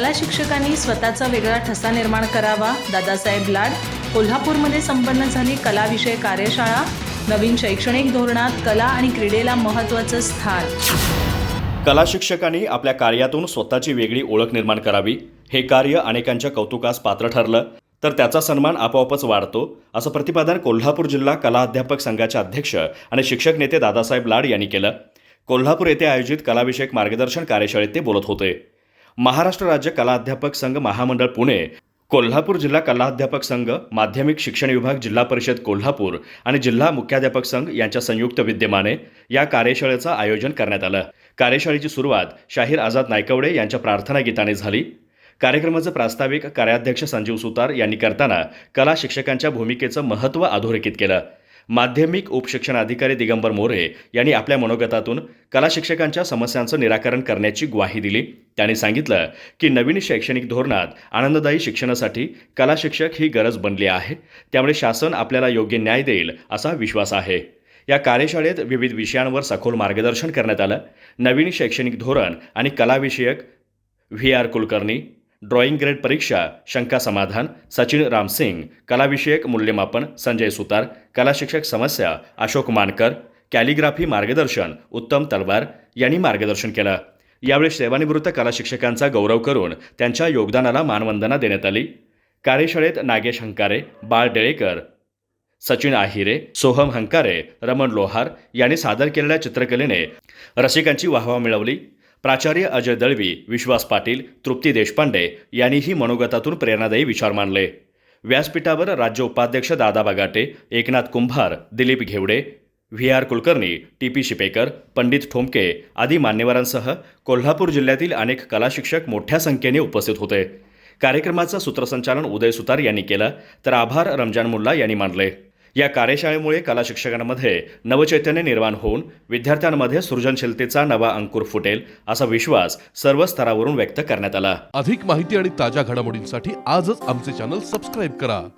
कला शिक्षकांनी स्वतःचा वेगळा ठसा निर्माण करावा. दादासाहेब लाड कोल्हापूरमध्ये संपन्न झाली कलाविषय कार्यशाळा. नवीन शैक्षणिक धोरणात कला आणि क्रीडेला महत्त्वाचं स्थान. कला शिक्षकांनी आपल्या कार्यातून स्वतःची वेगळी ओळख निर्माण करावी. हे कार्य अनेकांच्या कौतुकास पात्र ठरलं. तर त्याचा सन्मान आपोआपच वाढतो असं प्रतिपादन कोल्हापूर जिल्हा कला अध्यापक संघाचे अध्यक्ष आणि शिक्षक नेते दादासाहेब लाड यांनी केलं. कोल्हापूर येथे आयोजित कलाविषयक मार्गदर्शन कार्यशाळेत ते बोलत होते. महाराष्ट्र राज्य कलाध्यापक संघ महामंडळ पुणे कोल्हापूर जिल्हा कलाध्यापक संघ माध्यमिक शिक्षण विभाग जिल्हा परिषद कोल्हापूर आणि जिल्हा मुख्याध्यापक संघ यांच्या संयुक्त विद्यमाने या कार्यशाळेचं आयोजन करण्यात आलं. कार्यशाळेची सुरुवात शाहीर आझाद नायकवडे यांच्या प्रार्थना गीताने झाली. कार्यक्रमाचं प्रास्ताविक कार्याध्यक्ष संजीव सुतार यांनी करताना कला शिक्षकांच्या भूमिकेचं महत्त्व अधोरेखित केलं. माध्यमिक उपशिक्षण अधिकारी दिगंबर मोरे यांनी आपल्या मनोगतातून कला शिक्षकांच्या समस्यांचं निराकरण करण्याची ग्वाही दिली. त्यांनी सांगितलं की नवीन शैक्षणिक धोरणात आनंददायी शिक्षणासाठी कला शिक्षक ही गरज बनली आहे. त्यामुळे शासन आपल्याला योग्य न्याय देईल असा विश्वास आहे. या कार्यशाळेत विविध विषयांवर सखोल मार्गदर्शन करण्यात आलं. नवीन शैक्षणिक धोरण आणि कलाविषयक V R Kulkarni drawing grade परीक्षा शंका समाधान सचिन रामसिंग कलाविषयक मूल्यमापन संजय सुतार कला शिक्षक समस्या अशोक मानकर कॅलिग्राफी मार्गदर्शन उत्तम तलवार यांनी मार्गदर्शन केलं. यावेळी सेवानिवृत्त कला शिक्षकांचा गौरव करून त्यांच्या योगदानाला मानवंदना देण्यात आली. कार्यशाळेत नागेश हंकारे बाळ डेळेकर सचिन आहिरे सोहम हंकारे रमण लोहार यांनी सादर केलेल्या चित्रकलेने रसिकांची वाहवा मिळवली. प्राचार्य अजय दळवी विश्वास पाटील तृप्ती देशपांडे यांनीही मनोगतातून प्रेरणादायी विचार मांडले. व्यासपीठावर राज्य उपाध्यक्ष Dada Bagate Eknath Kumbhar Dilip Ghevade V R Kulkarni T P Shipekar Pandit Thomke आदी मान्यवरांसह कोल्हापूर जिल्ह्यातील अनेक कलाशिक्षक मोठ्या संख्येने उपस्थित होते. कार्यक्रमाचं सूत्रसंचालन उदय सुतार यांनी केलं तर आभार रमजान मुल्ला यांनी मानले. या कार्यशाळेमुळे कला शिक्षकांमध्ये नवचैतन्य निर्माण होऊन विद्यार्थ्यांमध्ये सृजनशीलतेचा नवा अंकुर फुटेल असा विश्वास सर्व स्तरावरून व्यक्त करण्यात आला. अधिक माहिती आणि ताज्या घडामोडींसाठी आजच आमचे चॅनल सबस्क्राईब करा.